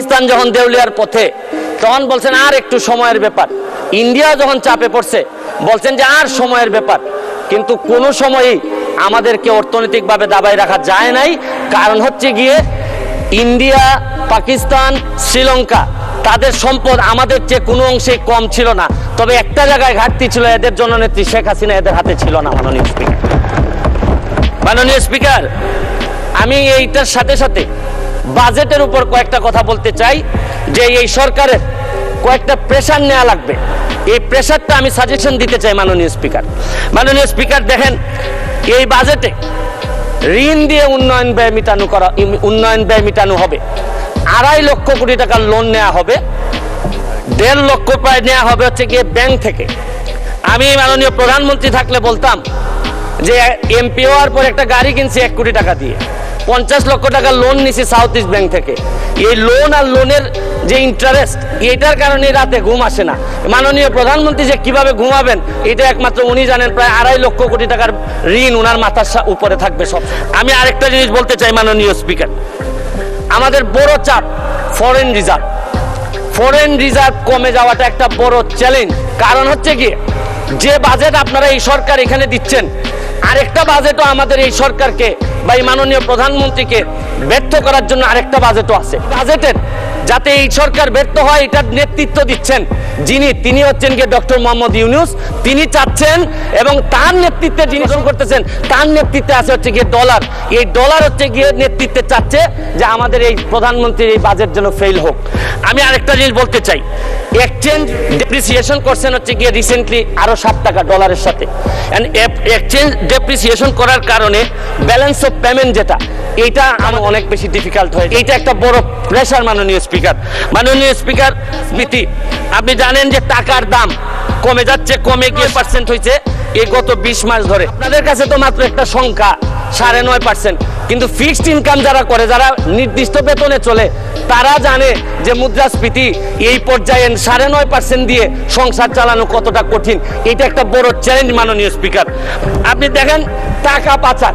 পাকিস্তান যখন দেউলিয়ার পথে, তখন বলছেন আর একটু সময়ের ব্যাপার। ইন্ডিয়া যখন চাপে পড়ছে, বলছেন যে আর সময়ের ব্যাপার। কিন্তু কোনো সময়ই আমাদেরকে অর্থনৈতিকভাবে দাবায় রাখা যায় নাই। কারণ হচ্ছে গিয়ে, ইন্ডিয়া, পাকিস্তান, শ্রীলঙ্কা, তাদের সম্পদ আমাদের চেয়ে কোনো অংশে কম ছিল না। তবে একটা জায়গায় ঘাটতি ছিল, এদের জননেত্রী শেখ হাসিনা এদের হাতে ছিল না, মাননীয় স্পিকার। মাননীয় স্পিকার, আমি এইটার সাথে সাথে বাজেটের উপর কয়েকটা কথা বলতে চাই, যে এই সরকারের কয়েকটা প্রেশার নেওয়া লাগবে। এই প্রেশারটা আমি সাজেশন দিতে চাই মাননীয় স্পিকার মাননীয় স্পিকার দেখেন, এই বাজেটে ঋণ দিয়ে উন্নয়ন ব্যয় মিটানো করা উন্নয়ন ব্যয় মিটানো হবে। আড়াই লক্ষ কোটি টাকার লোন নেওয়া হবে। দেড় লক্ষ প্রায় নেওয়া হবে হচ্ছে গিয়ে ব্যাংক থেকে। আমি মাননীয় প্রধানমন্ত্রী থাকলে বলতাম যে এমপি হওয়ার পর একটা গাড়ি কিনছি এক কোটি টাকা দিয়ে। পঞ্চাশ লক্ষ টাকা লোন নিছি সাউথ ইস্ট ব্যাংক থেকে। এই লোন আর লোনের যে ইন্টারেস্ট এটার কারণে রাতে ঘুম আসে না। মাননীয় প্রধানমন্ত্রী যে কীভাবে ঘুমাবেন, এটা একমাত্র উনি জানেন, প্রায় আড়াই লক্ষ কোটি টাকার ঋণ ওনার মাথার উপরে থাকবে সব। আমি আরেকটা জিনিস বলতে চাই মাননীয় স্পিকার আমাদের বড় চাপ ফরেন রিজার্ভ ফরেন রিজার্ভ কমে যাওয়াটা একটা বড় চ্যালেঞ্জ কারণ হচ্ছে কি যে বাজেট আপনারা এই সরকার এখানে দিচ্ছেন আরেকটা বাজেটও আমাদের এই সরকারকে বা এই মাননীয় প্রধানমন্ত্রীকে ব্যর্থ করার জন্য আরেকটা বাজেটও আছে। বাজেটের যাতে এই সরকার ব্যর্থ হয়, এটার নেতৃত্ব দিচ্ছেন যিনি। তিনি হচ্ছেন গিয়ে ডক্টর মোহাম্মদ ইউনুস। তিনি চাচ্ছেন এবং তার নেতৃত্বে যিনি করতেছেন, তার নেতৃত্বে আছে হচ্ছে গিয়ে ডলার। এই ডলার হচ্ছে গিয়ে নেতৃত্বে চাচ্ছে যে আমাদের এই প্রধানমন্ত্রীর এই বাজেট যেন ফেল হোক। আমি আরেকটা জিনিস বলতে চাই। এক্সচেঞ্জ ডেপ্রিসিয়েশন করছেন হচ্ছে গিয়ে রিসেন্টলি আরও সাত টাকা ডলারের সাথে। এক্সচেঞ্জ ডেপ্রিসিয়েশন করার কারণে ব্যালেন্স অফ পেমেন্ট যেটা এইটা আমার অনেক বেশি ডিফিকাল্ট হয় এইটা একটা বড় প্রেশার মাননীয় স্পিকার মাননীয় স্পিকার স্মৃতি আপনি জানেন যে টাকার দাম কমে যাচ্ছে, কমে গিয়ে পার্সেন্ট হয়েছে এই গত বিশ মাস ধরে। আপনাদের কাছে তো মাত্র একটা সংখ্যা, সাড়ে নয় পার্সেন্ট কিন্তু ফিক্সড ইনকাম যারা করে, যারা নির্দিষ্ট বেতনে চলে, তারা জানে যে মুদ্রাস্ফীতি এই পর্যায়ে সাড়ে নয় পার্সেন্ট দিয়ে সংসার চালানো কতটা কঠিন। এটা একটা বড় চ্যালেঞ্জ মাননীয় স্পিকার আপনি দেখেন, টাকা পাচার।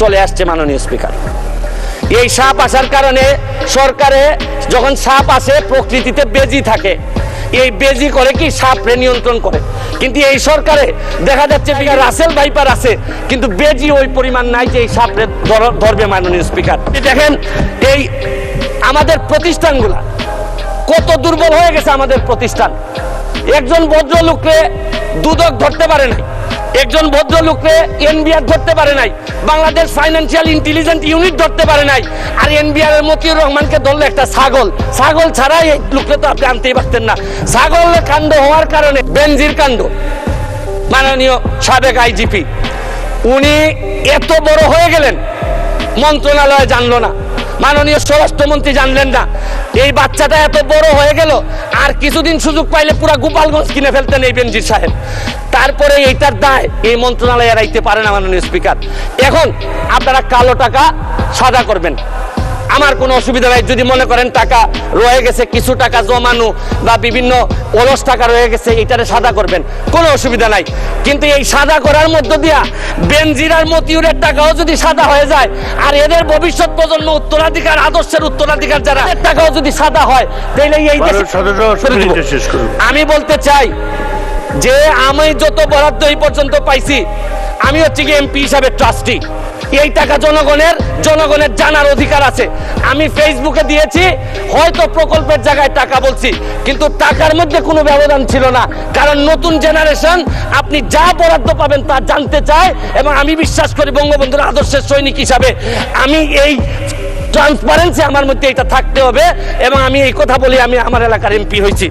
চলে আসছে মাননীয় স্পিকার। এই সাপ আসার কারণে সরকারে যখন সাপ আসে, প্রকৃতিতে বেজি থাকে। এই বেজি করে কি সাপরে নিয়ন্ত্রণ করে? কিন্তু এই সরকারে দেখা যাচ্ছে রাসেল ভাইপার আছে, কিন্তু বেজি ওই পরিমাণ নাই যে এই সাপরে ধরবে মাননীয় স্পিকার। দেখেন, এই আমাদের প্রতিষ্ঠানগুলা কত দুর্বল হয়ে গেছে আমাদের প্রতিষ্ঠান। একজন ভদ্রলোককে দুদক ধরতে পারে নাই। একজন ভদ্রলোককে এনবিআর ধরতে পারে নাই, বাংলাদেশ ফাইন্যান্সিয়াল ইন্টেলিজেন্ট ইউনিট ধরতে পারে নাই, আর এনবিআর এর মতিউর রহমানকে ধরলে একটা ছাগল। ছাগল ছাড়াই এই লোককে তো আপনি আনতেই পারতেন না। ছাগলের কাণ্ড হওয়ার কারণে বেনজির কাণ্ড। মাননীয় সাবেক আইজিপি উনি এত বড় হয়ে গেলেন, মন্ত্রণালয় জানলো না। মাননীয় স্বরাষ্ট্রমন্ত্রী জানলেন না। এই বাচ্চাটা এত বড় হয়ে গেল, আর কিছুদিন সুযোগ পাইলে পুরা গোপালগঞ্জ কিনে ফেলতেন এই বেনজির সাহেব। তারপরে এইটার দায় এই মন্ত্রণালয় এড়াইতে পারে না স্পিকার। এখন আপনারা কালো টাকা সাদা করবেন। আমার কোনো অসুবিধা নাই। যদি মনে করেন টাকা রয়ে গেছে কিছু টাকা জমানো বা বিভিন্ন অলস টাকা রয়ে গেছে এটারে সাদা করবেন। কোনো অসুবিধা নাই। কিন্তু এই সাদা করার মধ্য দিয়া বেনজিরার মতিউরের টাকাও যদি সাদা হয়ে যায় আর এদের ভবিষ্যৎ প্রজন্ম উত্তরাধিকার আদর্শের উত্তরাধিকার যারা এদের টাকাও যদি সাদা হয় তাহলে এই। আমি বলতে চাই যে আমি যত বরাদ্দ এই পর্যন্ত পাইছি আমি হচ্ছে কি এমপি হিসাবে ট্রাস্টি এই টাকা জনগণের জনগণের জানার অধিকার আছে। আমি ফেসবুকে দিয়েছি, হয়তো প্রকল্পের জায়গায় টাকা বলছি, কিন্তু টাকার মধ্যে কোনো ব্যবধান ছিল না। কারণ নতুন জেনারেশন আপনি যা বরাদ্দ পাবেন তা জানতে চায়, এবং আমি বিশ্বাস করি বঙ্গবন্ধুর আদর্শের সৈনিক হিসাবে আমি এই ট্রান্সপারেন্সি আমার মধ্যে এটা থাকতে হবে, এবং আমি এই কথা বলি আমি আমার এলাকার এমপি হয়েছি।